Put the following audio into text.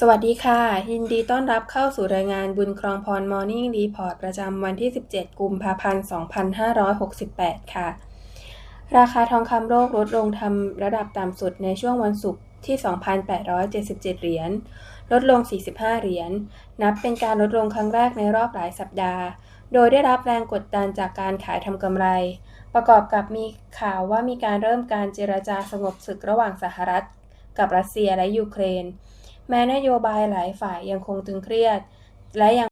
สวัสดีค่ะ ยินดีต้อนรับเข้าสู่รายงานบุญครองพร Morning Report ประจำวันที่ 17 กุมภาพันธ์ 2568 ค่ะ ราคาทองคำโลกลดลงทำระดับต่ำสุดในช่วงวันศุกร์ที่ 2,877 เหรียญ ลดลง 45 เหรียญ นับเป็นการลดลงครั้งแรกในรอบหลายสัปดาห์ โดยได้รับแรงกดดันจากการขายทำกำไร ประกอบกับมีข่าวว่ามีการเริ่มการเจรจาสงบศึกระหว่างสหรัฐ กับรัสเซียและยูเครน แม้นโยบายหลายฝ่ายยังคงตึงเครียด และยัง